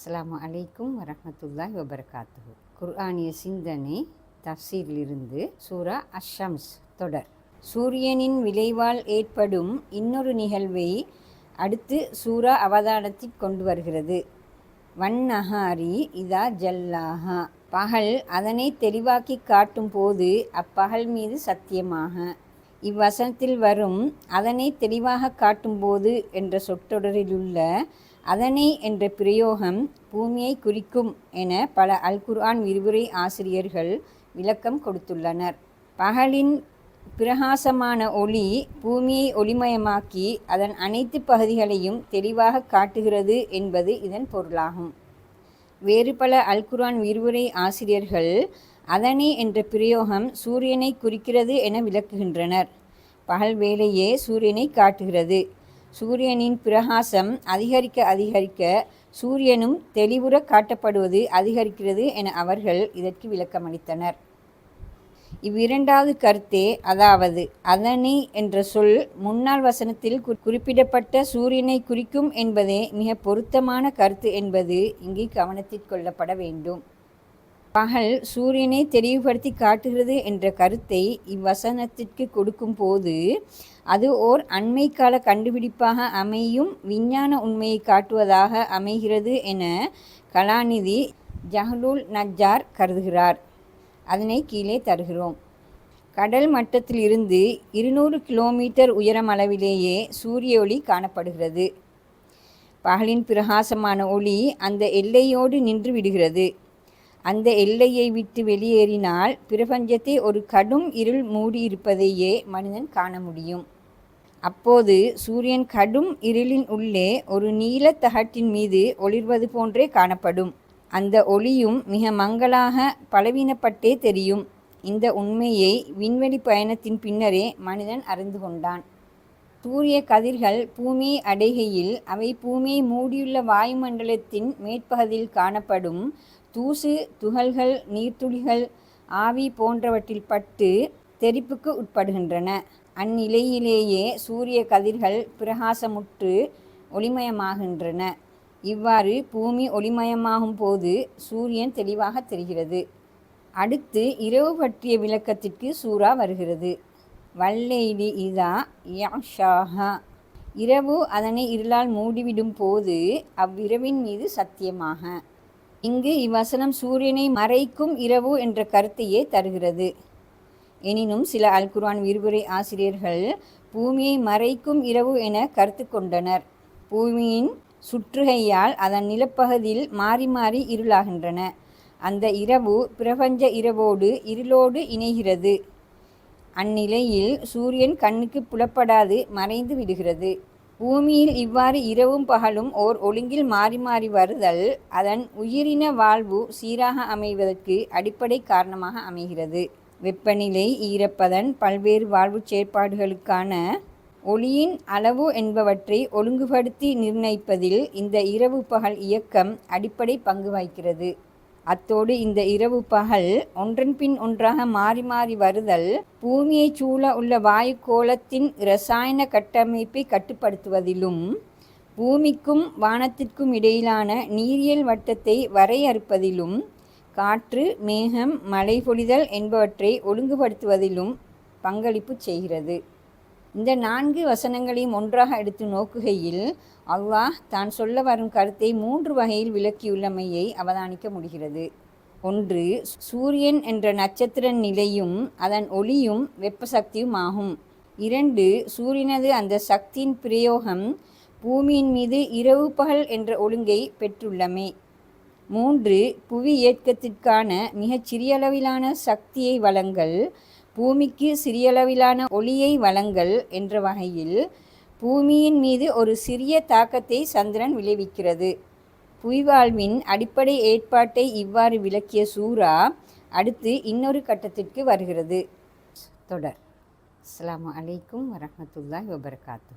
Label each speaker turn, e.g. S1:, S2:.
S1: அஸ்லாம் அலைக்கும் வரஹ்மத்துல்லாஹி வபர்காத்து குர்ஆனிய சிந்தனை தஃசீரிலிருந்து சூரா அஷம்ஸ் தொடர். சூரியனின் விளைவால் ஏற்படும் இன்னொரு நிகழ்வை அடுத்து சூரா அவதானத்தில் கொண்டு வருகிறது. வன்னஹாரி இதா ஜல்லாஹா. பகல் அதனை தெளிவாக்கி காட்டும் போது அப்பகல் மீது சத்தியமாக இவ்வசனத்தில் வரும் அதனை தெளிவாக காட்டும்போது என்ற சொற்றொடரிலுள்ள அதனை என்ற பிரயோகம் பூமியை குறிக்கும் என பல அல் குர்ஆன் விரிவுரை ஆசிரியர்கள் விளக்கம் கொடுத்துள்ளனர். பகலின் பிரகாசமான ஒளி பூமியை ஒளிமயமாக்கி அதன் அனைத்து பகுதிகளையும் தெளிவாக காட்டுகிறது என்பது இதன் பொருளாகும். வேறு பல அல்குர்ஆன் விரிவுரை ஆசிரியர்கள் அதனி என்ற பிரயோகம் சூரியனை குறிக்கிறது என விளக்குகின்றனர். பகல் வேளையே சூரியனை காட்டுகிறது. சூரியனின் பிரகாசம் அதிகரிக்க அதிகரிக்க சூரியனும் தெளிவுற காட்டப்படுவது அதிகரிக்கிறது என அவர்கள் இதற்கு விளக்கமளித்தனர். இவ்விரண்டாவது கருத்தே அதாவது அதனை என்ற சொல் முன்னாள் வசனத்தில் குறிப்பிடப்பட்ட சூரியனை குறிக்கும் என்பதே மிக பொருத்தமான கருத்து என்பது இங்கே கவனத்தில் கொள்ளப்பட வேண்டும். பகல் சூரியனை தெளிவுபடுத்தி காட்டுகிறது என்ற கருத்தை இவ்வசனத்திற்கு கொடுக்கும் போது அது ஓர் அண்மை கால கண்டுபிடிப்பாக அமையும் விஞ்ஞான உண்மையை காட்டுவதாக அமைகிறது என கலாநிதி ஜஹலூல் நஜ்ஜார் கருதுகிறார். அதனை கீழே தருகிறோம். கடல் மட்டத்திலிருந்து இருநூறு கிலோமீட்டர் உயரம் அளவிலேயே சூரிய ஒளி காணப்படுகிறது. பகலின் பிரகாசமான ஒளி அந்த எல்லையோடு நின்று விடுகிறது. அந்த எல்லையை விட்டு வெளியேறினால் பிரபஞ்சத்தை ஒரு கடும் இருள் மூடியிருப்பதையே மனிதன் காண முடியும். அப்போது சூரியன் கடும் இருளின் உள்ளே ஒரு நீல தகட்டின் மீது ஒளிர்வது போன்றே காணப்படும். அந்த ஒளியும் மிக மங்களாக பலவீனப்பட்டே தெரியும். இந்த உண்மையை விண்வெளி பயணத்தின் பின்னரே மனிதன் அறிந்து கொண்டான். சூரிய கதிர்கள் பூமியை அடைகையில் அவை பூமியை மூடியுள்ள வாயுமண்டலத்தின் மேற்பகுதியில் காணப்படும் தூசு துகள்கள் நீர்த்துளிகள் ஆவி போன்றவற்றில் பட்டு தெரிப்புக்கு உட்படுகின்றன. அந்நிலையிலேயே சூரிய கதிர்கள் பிரகாசமுற்று ஒளிமயமாகின்றன. இவ்வாறு பூமி ஒளிமயமாகும் போது சூரியன் தெளிவாக தெரிகிறது. அடுத்து இரவு பற்றிய விளக்கத்திற்கு சூறா வருகிறது. வல்லைலி இதா யாஷாஹா இரவு அதனை இருளால் மூடிவிடும் போது அவ்விரவின் மீது சத்தியமாக. இங்கு இவ்வசனம் சூரியனை மறைக்கும் இரவு என்ற கருத்தையே தருகிறது. எனினும் சில அல் குர்ஆன் விரிவுரை ஆசிரியர்கள் பூமியை மறைக்கும் இரவு என கருத்து கொண்டனர். பூமியின் சுற்றுகையால் அதன் நிலப்பகுதியில் மாறி மாறி இருளாகின்றன. அந்த இரவு பிரபஞ்ச இரவோடு இருளோடு இணைகிறது. அந்நிலையில் சூரியன் கண்ணுக்கு புலப்படாது மறைந்து விடுகிறது. பூமியில் இவ்வாறு இரவும் பகலும் ஓர் ஒழுங்கில் மாறி மாறி வருதல் அதன் உயிரின வாழ்வு சீராக அமைவதற்கு அடிப்படை காரணமாக அமைகிறது. வெப்பநிலை ஈரப்பதன் பல்வேறு வாழ்வு செயற்பாடுகளுக்கான ஒளியின் அளவு என்பவற்றை ஒழுங்குபடுத்தி நிர்ணயிப்பதில் இந்த இரவு பகல் இயக்கம் அடிப்படை பங்கு வகிக்கிறது. அத்தோடு இந்த இரவு பகல் ஒன்றன் பின் ஒன்றாக மாறி மாறி வருதல் பூமியை சூழ உள்ள வாயு கோலத்தின் இரசாயன கட்டமைப்பை கட்டுப்படுத்துவதிலும் பூமிக்கும் வானத்திற்கும் இடையிலான நீரியல் வட்டத்தை வரையறுப்பதிலும் காற்று மேகம் மழை பொழிதல் என்பவற்றை ஒழுங்குபடுத்துவதிலும் பங்களிப்பு செய்கிறது. இந்த நான்கு வசனங்களையும் ஒன்றாக எடுத்து நோக்குகையில் அல்லாஹ் தான் சொல்ல வரும் கருத்தை மூன்று வகையில் விளக்கியுள்ளமையை அவதானிக்க முடிகிறது. ஒன்று சூரியன் என்ற நட்சத்திர நிலையும் அதன் ஒளியும் வெப்ப சக்தியும் ஆகும். இரண்டு சூரியனது அந்த சக்தியின் பிரயோகம் பூமியின் மீது இரவு பகல் என்ற ஒழுங்கை பெற்றுள்ளமே. மூன்று புவி இயக்கத்திற்கான மிகச் சிறியளவிலான சக்தியை வழங்கல் பூமிக்கு சிறியளவிலான ஒளியை வழங்கல் என்ற வகையில் பூமியின் மீது ஒரு சிறிய தாக்கத்தை சந்திரன் விளைவிக்கிறது. புய்வாழ்வின் அடிப்படை ஏற்பாட்டை இவ்வாறு விளக்கிய சூரா அடுத்து இன்னொரு கட்டத்திற்கு வருகிறது. தொடர். அஸ்லாம் அலைக்கும் வரமத்துல்லாஹ் வபர்காத்து